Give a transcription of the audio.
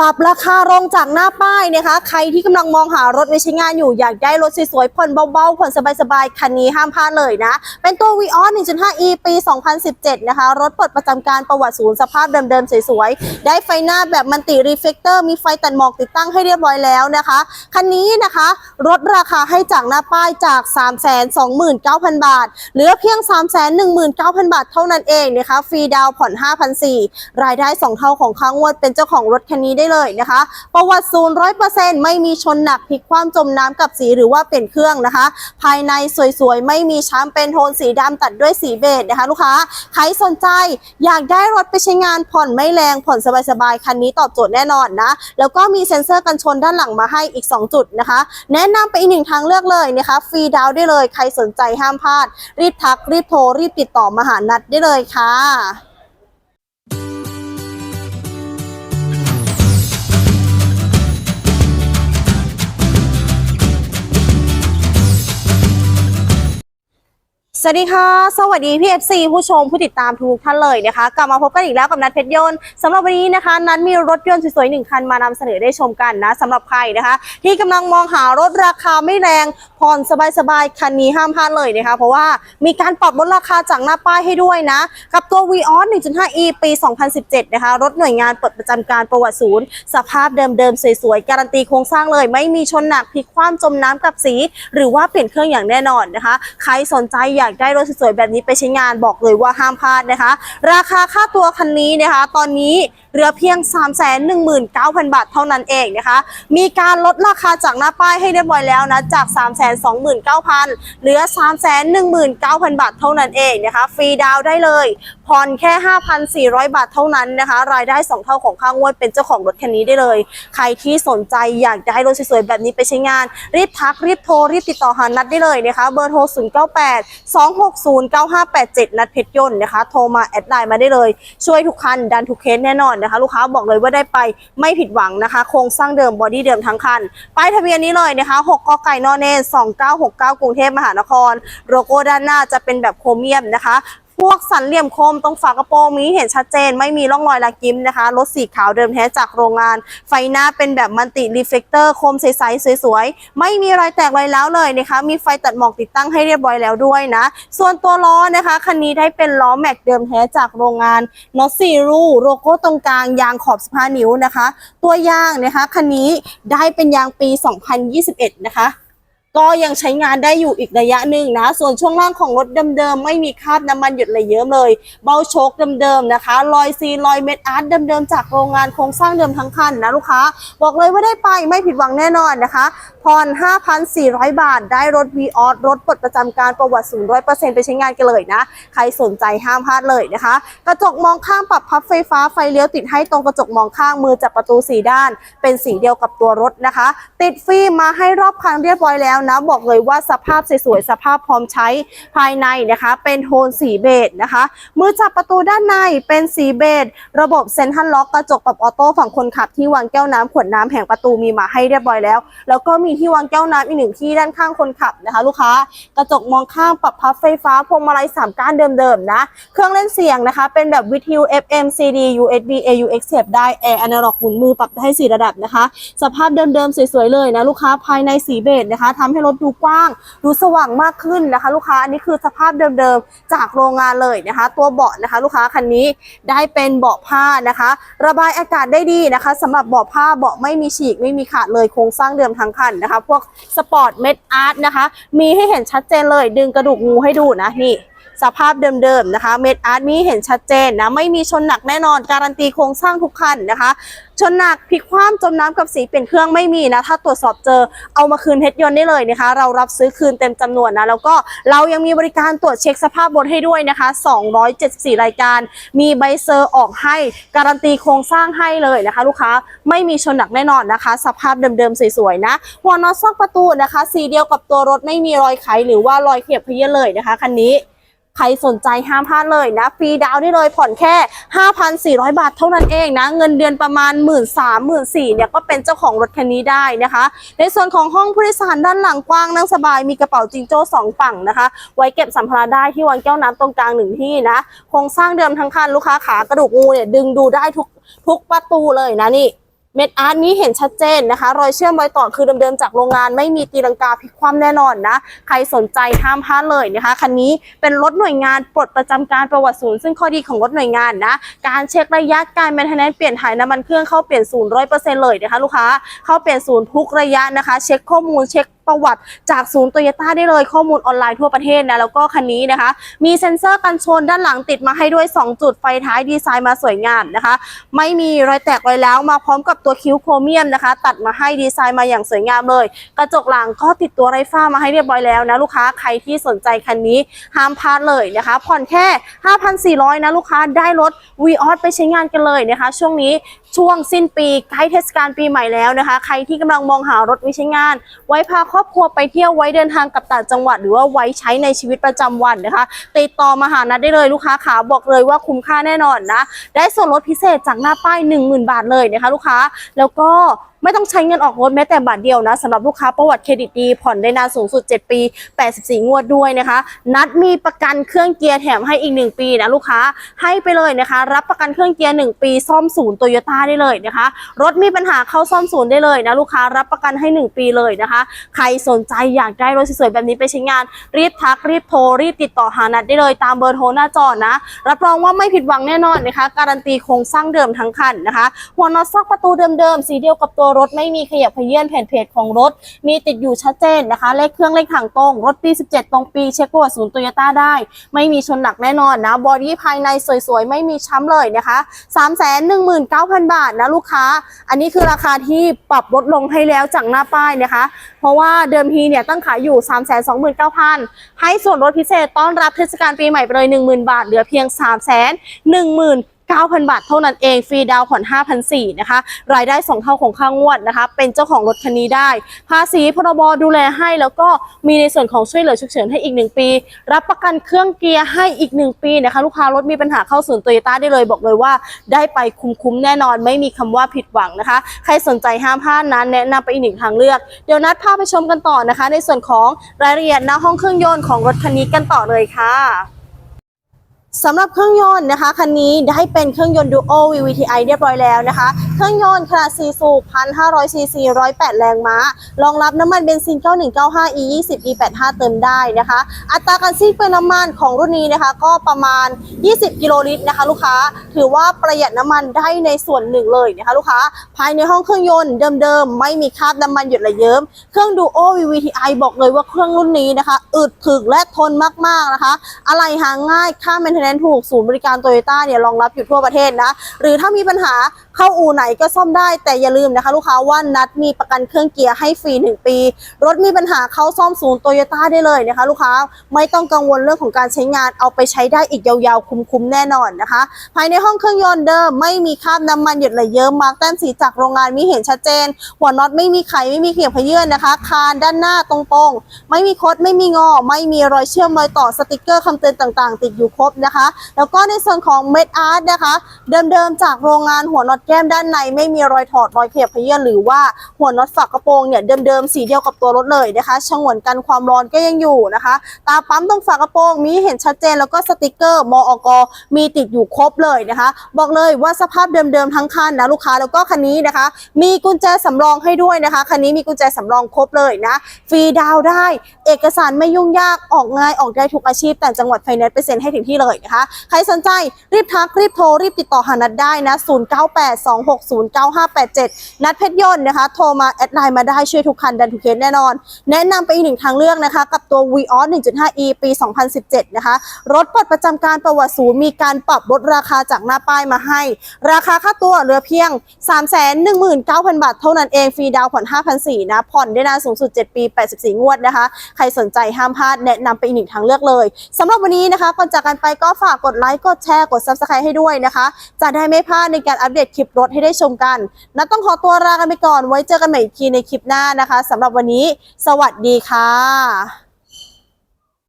ปรับราคาลงจากหน้าป้ายนะคะ ใครที่กำลังมองหารถไว้ใช้งานอยู่อยากได้รถสวยๆผ่อนเบาๆผ่อนสบายๆ คันนี้ห้ามพลาดเลยนะ เป็นตัว v ีออ 1.5e ปี 2017 นะคะ รถเปิดประจำการประวัติศูนย์สภาพเดิมๆ สวยๆ ได้ไฟหน้าแบบมันติรีเฟกเตอร์มีไฟตัดหมอกติดตั้งให้เรียบร้อยแล้วนะคะ คันนี้นะคะลดราคาให้จากหน้าป้ายจาก 329,000 บาท เหลือเพียง 319,000 บาทเท่านั้นเองนะคะฟรีดาวผ่อน 5,400รายได้ 2 เท่าของค้างวดเป็นเจ้าของรถคันนี้ได้เลยนะคะ ประวัติศูนย์ร้อยเปอร์เซ็นต์ไม่มีชนหนักพลิกคว่ำจมน้ำกับสีหรือว่าเปลี่ยนเครื่องนะคะ ภายในสวยๆ ไม่มีช้ำเป็นโทนสีดำตัดด้วยสีเบจนะคะ ลูกค้า ใครสนใจอยากได้รถไปใช้งานผ่อนไม่แรงผ่อนสบายๆ คันนี้ตอบโจทย์แน่นอนนะ แล้วก็มีเซ็นเซอร์กันชนด้านหลังมาให้อีก 2 จุดนะคะ แนะนำไปอีกหนึ่งทางเลือกเลยนะคะ ฟรีดาวน์ได้เลย ใครสนใจห้ามพลาด รีบทักรีบโทรรีบติดต่อมาหานัดได้เลยค่ะ สวัสดีค่ะ สวัสดีพี่เอฟซีผู้ชมผู้ติดตามทุกท่านเลยนะคะ กลับมาพบกันอีกแล้วกับนัดเพชรยนต์สำหรับวันนี้นะคะ นัดมีรถยนต์สวยๆหนึ่งคันมานำเสนอได้ชมกันนะสำหรับใครนะคะ ที่กำลังมองหารถราคาไม่แรงผ่อนสบายๆคันนี้ห้ามพลาดเลยนะคะ เพราะว่ามีการปรับลดราคาจากหน้าป้ายให้ด้วยนะ กับตัว v ีออส 1.5e ปี 2017 นะคะ รถหน่วยงานเปิดประจำการประวัติศูนย์ สภาพเดิมๆสวยๆการันตีโครงสร้างเลย ไม่มีชนหนักพลิกคว่ำจมน้ำกับสี หรือว่าเปลี่ยนเครื่องอย่างแน่นอนนะคะ ใครสนใจอยากได้รถสวยๆแบบนี้ไปใช้งานบอกเลยว่าห้ามพลาดนะคะ ราคาค่าตัวคันนี้นะคะ ตอนนี้เหลือเพียง 319,000 บาทเท่านั้นเองนะคะ มีการลดราคาจากหน้าป้ายให้เรียบร้อยแล้วนะจาก 329,000 เหลือ 319,000 บาทเท่านั้นเองนะคะ ฟรีดาวได้เลย ผ่อนแค่ 5,400 บาทเท่านั้นนะคะ รายได้ 2 เท่าของค่างวดเป็นเจ้าของรถคันนี้ได้เลย ใครที่สนใจอยากจะให้รถสวยๆ แบบนี้ไปใช้งาน รีบทัก รีบโทร รีบติดต่อหานัดได้เลยนะคะ เบอร์โทร 098 260 9587 นัดเพชรยนต์นะคะ โทรมาแอดไลน์มาได้เลย ช่วยทุกคัน ดันทุกเคสแน่นอนนะคะ ลูกค้าบอกเลยว่าได้ไปไม่ผิดหวังนะคะ โครงสร้างเดิมบอดี้เดิมทั้งคันป้ายทะเบียนนี้เลยนะคะ 6กไก่นอเนน2969 กรุงเทพมหานคร โลโก้ด้านหน้าจะเป็นแบบโครเมียมนะคะ พวกสันเหลี่ยมคมตรงฝากระโปรงมีเห็นชัดเจนไม่มีร่องรอยลากิมนะคะ รถสีขาวเดิมแท้จากโรงงาน ไฟหน้าเป็นแบบมันติรีเฟกเตอร์คมใสๆสวยๆ ไม่มีรอยแตกรอยร้วเลยนะคะ มีไฟตัดหมอกติดตั้งให้เรียบร้อยแล้วด้วยนะ ส่วนตัวล้อนะคะคันนี้ได้เป็นล้อแม็กเดิมแท้จากโรงงานนอตซีรูโลโก้ตรงกลางยางขอบ 15 นิ้วนะคะ ตัวยางนะคะคันนี้ได้เป็นยางปี 2021 นะคะ ก็ยังใช้งานได้อยู่อีกระยะหนึ่งนะ ส่วนช่วงล่างของรถเดิมๆ ไม่มีคราบน้ำมันหยดอะไรเยอะเลย เบ้าโชคเดิมๆนะคะ รอยซีรอยเม็ดอาร์ตเดิมๆ จากโรงงานโครงสร้างเดิมทั้งคันนะลูกค้า บอกเลยว่าได้ไปไม่ผิดหวังแน่นอนนะคะผ่อน5,400 บาท ได้รถ v ีออสรถปลดประจำการประวัติสูงร้อยเปอร์เซ็นต์ไปใช้งานกันเลยนะ ใครสนใจห้ามพลาดเลยนะคะ กระจกมองข้างปรับพับไฟฟ้าไฟเลี้ยวติดให้ตรงกระจกมองข้างมือจับประตูสีด้าน เป็นสีเดียวกับตัวรถนะคะ ติดฟิล์มมาให้รอบคันเรียบร้อยแล้วนะ บอกเลยว่าสภาพสวยๆสภาพพร้อมใช้ภายในนะคะ เป็นโทนสีเบจนะคะมือจับประตูด้านในเป็นสีเบจระบบเซ็นทรัลล็อกกระจกปรับออโต้ฝั่งคนขับที่วางแก้วน้ำขวดน้ำแผงประตูมีมาให้เรียบร้อยแล้ว แล้วก็มีที่วางแก้วน้ำอีกหนึ่งที่ด้านข้างคนขับนะคะ ลูกค้ากระจกมองข้างปรับพับไฟฟ้าพวงมาลัยสามก้านเดิมๆนะ เครื่องเล่นเสียงนะคะ เป็นแบบวิทยุ FM CD USB AUX เสียบได้แอร์อนาล็อกหมุนมือปรับได้สี่ระดับนะคะ สภาพเดิมๆสวยๆเลยนะลูกค้าภายในสีเบจนะคะทำให้รถดูกว้าง ดูสว่างมากขึ้นนะคะ ลูกค้าอันนี้คือสภาพเดิมๆจากโรงงานเลยนะคะ ตัวเบาะนะคะ ลูกค้าคันนี้ได้เป็นเบาะผ้านะคะ ระบายอากาศได้ดีนะคะสำหรับเบาะผ้าเบาะไม่มีฉีกไม่มีขาดเลยโครงสร้างเดิมทั้งคันนะคะ พวกสปอร์ตเม็ดอาร์ตนะคะ มีให้เห็นชัดเจนเลย ดึงกระดูกงูให้ดูนะนี่ สภาพเดิมๆนะคะเม็ดอาร์ตมีเห็นชัดเจนนะ ไม่มีชนหนักแน่นอนการันตีโครงสร้างทุกคันนะคะ ชนหนักพลิกคว่ำจมน้ำกับสีเปลี่ยนเครื่องไม่มีนะ ถ้าตรวจสอบเจอเอามาคืนเฮดยนต์ได้เลยนะคะ เรารับซื้อคืนเต็มจำนวนนะ แล้วก็เรายังมีบริการตรวจเช็คสภาพรถให้ด้วยนะคะ 274 รายการ มีใบเซอร์ออกให้การันตีโครงสร้างให้เลยนะคะ ลูกค้าไม่มีชนหนักแน่นอนนะคะ สภาพเดิมๆสวยๆนะหัวน็อตซอกประตูนะคะ สีเดียวกับตัวรถไม่มีรอยไขหรือว่ารอยเขียบเพี้ยเลยนะคะคันนี้ ใครสนใจห้ามพลาดเลยนะ ฟรีดาวน์ได้เลยผ่อนแค่ 5,400 บาทเท่านั้นเองนะ เงินเดือนประมาณ 1 3 0 0 0 0 4เนี่ยก็เป็นเจ้าของรถคันนี้ได้นะคะ ในส่วนของห้องผู้โดยสารด้านหลังกว้างนั่งสบายมีกระเป๋าจิงโจ้สองฝั่งนะคะ ไว้เก็บสัมภาระได้ที่วางแก้วน้ำตรงกลางหนึ่งที่นะโครงสร้างเดิมทั้งคันลูกค้าขากระดูกงูเนี่ยดึงดูได้ทุกทุกประตูเลยนะนี่ เม็ดอาร์ตนี้เห็นชัดเจนนะคะ รอยเชื่อมรอยต่อคือเดิมๆจากโรงงานไม่มีตีลังกาพลิกคว่ำแน่นอนนะ ใครสนใจห้ามพลาดเลยนะคะ คันนี้เป็นรถหน่วยงานปลดประจำการประวัติศูนย์ซึ่งข้อดีของรถหน่วยงานนะ การเช็คระยะการแมนเทนแนนเปลี่ยนถ่ายน้ำมันเครื่องเข้าเปลี่ยนศูนย์ร้อยเปอร์เซ็นต์เลยนะคะลูกค้าเข้าเปลี่ยนศูนย์ทุกระยะนะคะ เช็คข้อมูลเช็ค ประวัติจากศูนย์โตโยต้าได้เลยข้อมูลออนไลน์ทั่วประเทศนะแล้วก็คันนี้นะคะ มีเซ็นเซอร์กันชนด้านหลังติดมาให้ด้วย 2 จุดไฟท้ายดีไซน์มาสวยงามนะคะ ไม่มีรอยแตกรอยแล้วมาพร้อมกับตัวคิ้วโครเมียมนะคะ ตัดมาให้ดีไซน์มาอย่างสวยงามเลย กระจกหลังก็ติดตัวไรฟ้ามาให้เรียบร้อยแล้วนะลูกค้าใครที่สนใจคันนี้ห้ามพลาดเลยนะคะ ผ่อนแค่ 5,400นะลูกค้าได้รถวีออสไปใช้งานกันเลยนะคะ ช่วงนี้ช่วงสิ้นปีใกล้เทศกาลปีใหม่แล้วนะคะ ใครที่กำลังมองหารถไว้ใช้งาน ไว้พาครอบครัวไปเที่ยวไว้เดินทางกับต่างจังหวัด หรือว่าไว้ใช้ในชีวิตประจำวันนะคะติดต่อมาหานัดได้เลยลูกค้าขาบอกเลยว่าคุ้มค่าแน่นอนนะ ได้ส่วนลดพิเศษจากหน้าป้าย 10,000 บาทเลยนะคะลูกค้าแล้วก็ ไม่ต้องใช้เงินออกรถแม้แต่บาทเดียวนะสำหรับลูกค้าประวัติเครดิตดี ผ่อนได้นานสูงสุด 7 ปี 84 งวดด้วยนะคะ นัดมีประกันเครื่องเกียร์แถมให้อีก 1 ปีนะลูกค้าให้ไปเลยนะคะ รับประกันเครื่องเกียร์ 1 ปีซ่อมศูนย์โตโยต้าได้เลยนะคะ รถมีปัญหาเข้าซ่อมศูนย์ได้เลยนะลูกค้ารับประกันให้ 1 ปีเลยนะคะ ใครสนใจอยากได้รถสวยๆแบบนี้ไปใช้งาน รีบทักรีบโทรรีบติดต่อหานัดได้เลยตามเบอร์โทรหน้าจอนะรับรองว่าไม่ผิดหวังแน่นอนนะคะ การันตีโครงสร้างเดิมทั้งคันนะคะหัวน็อตซอกประตูเดิมๆสีเดียวกับตัวรถไม่มีขยับขยื่นแผ่นเพจของรถ มีติดอยู่ชัดเจนนะคะ เลขเครื่องเลขถังตรง รถปี 17 ตรงปีเช็คประวัติศูนย์โตโยต้าได้ ไม่มีชนหนักแน่นอนนะบอดี้ภายในสวยๆ ไม่มีช้ำเลยนะคะ 319,000 บาทนะลูกค้า อันนี้คือราคาที่ปรับลดลงให้แล้วจากหน้าป้ายนะคะ เพราะว่าเดิมทีเนี่ยตั้งขายอยู่ 329,000 ให้ส่วนลดพิเศษต้อนรับเทศกาลปีใหม่ไปเลย 10,000 บาทเหลือเพียง 3 1 9,000 บาทเท่านั้นเอง ฟรีดาวผ่อน5,400นะคะ รายได้2เท่าของค่างวดนะคะ เป็นเจ้าของรถคันนี้ได้ ภาษีพรบดูแลให้ แล้วก็มีในส่วนของช่วยเหลือฉุกเฉินให้อีก 1 ปี รับประกันเครื่องเกียร์ให้อีก 1 ปีนะคะ ลูกค้ารถมีปัญหาเข้าศูนย์โตโยต้าได้เลย บอกเลยว่า ได้ไปคุ้มๆแน่นอน ไม่มีคำว่าผิดหวังนะคะ ใครสนใจห้ามพลาดนั้นแนะนำไปอีกหนึ่งทางเลือก เดี๋ยวนัดพาไปชมกันต่อนะคะ ในส่วนของรายละเอียดหน้าห้องเครื่องยนต์ของรถคันนี้กันต่อเลยค่ะ สำหรับเครื่องยนต์นะคะคันนี้ได้เป็นเครื่องยนต์ Duo VVTi เรียบร้อยแล้วนะคะ เครื่องยนต์ขนาด4สูบ1,500ซีซี108 แรงม้ารองรับน้ำมันเบนซิน 9195 E 20 E 85 เติมได้นะคะ อัตราการซีดเปลืองน้ำมันของรุ่นนี้นะคะ ก็ประมาณ 20 กิโลลิตรนะคะ ลูกค้าถือว่าประหยัดน้ำมันได้ในส่วนหนึ่งเลยนะคะ ลูกค้าภายในห้องเครื่องยนต์เดิมๆ ไม่มีคราบน้ำมันหยดระเยิ้มเครื่อง Duo VVTi บอกเลยว่าเครื่องรุ่นนี้นะคะ อึดถึกและทนมากๆนะคะ อะไรหาง่ายค่าเน้นถูกศูนย์บริการโตโยต้าเนี่ยรองรับอยู่ทั่วประเทศนะ หรือถ้ามีปัญหาเข้าอู่ไหนก็ซ่อมได้แต่อย่าลืมนะคะ ลูกค้าว่านัดมีประกันเครื่องเกียร์ให้ฟรี 1 ปี รถมีปัญหาเข้าซ่อมศูนย์โตโยต้าได้เลยนะคะ ลูกค้าไม่ต้องกังวลเรื่องของการใช้งานเอาไปใช้ได้อีกยาวๆ คุ้มๆแน่นอนนะคะ ภายในห้องเครื่องยนต์เดิมไม่มีคราบน้ำมันหยดไหลเยิ้มมาร์กแต้มสีจากโรงงานมีเห็นชัดเจน หัวน็อตไม่มีไขไม่มีเขียบขยื่นนะคะคานด้านหน้าตรงๆ ไม่มีคดไม่มีงอ ไม่มีรอยเชื่อมรอยต่อสติกเกอร์คำเตือนต่างๆ ติดอยู่ครบนะคะ แล้วก็ในส่วนของเม็ดอาร์ตนะคะ เดิมๆจากโรงงานหัวน็อตแก้มด้านในไม่มีรอยถอดรอยเขียบเขยื่นหรือว่าหัวน็อตฝักกระโปรงเนี่ยเดิมๆสีเดียวกับตัวรถเลยนะคะฉงวนกันความร้อนก็ยังอยู่นะคะ ตาปั๊มตรงฝากระโปรงมีเห็นชัดเจนแล้วก็สติกเกอร์มอกมีติดอยู่ครบเลยนะคะ บอกเลยว่าสภาพเดิมๆทั้งคันนะลูกค้าแล้วก็คันนี้นะคะ มีกุญแจสำรองให้ด้วยนะคะคันนี้มีกุญแจสำรองครบเลยนะฟรีดาวได้ เอกสารไม่ยุ่งยากออกง่ายออกได้ทุกอาชีพ แต่จังหวัดไฟแนนซ์ไปเซ็นให้ถึงที่เลยนะคะ ใครสนใจรีบทักรีบโทรรีบติดต่อหานัดได้นะ0982609587 นัดเพชรยนต์นะคะ โทรมาแอดไลน์มาได้ช่วยทุกคันดันทุกเคสแน่นอน แนะนำไปอีกหนึ่งทางเลือกนะคะ กับตัว v ีออส 1.5e ปี 2017 นะคะ รถปลดประจำการประวัติศูนย์มีการปรับลดราคาจากหน้าป้ายมาให้ ราคาค่าตัวเหลือเพียง 319,000 บาท เท่านั้นเองฟรีดาวผ่อน 5,400นะผ่อนได้นานสูงสุด 7 ปี 84 งวดนะคะ ใครสนใจห้ามพลาดแนะนำไปอีกหนึ่งทางเลือกเลยสำหรับวันนี้นะคะก่อนจากกันไปก็ฝากกดไลค์กดแชร์กด Subscribe ให้ด้วยนะคะ จะได้ไม่พลาดในการอัปเดตคลิปรถให้ได้ชมกันนัดต้องขอตัวลากันไปก่อนไว้เจอกันใหม่อีกทีในคลิปหน้านะคะสำหรับวันนี้ สวัสดีค่ะ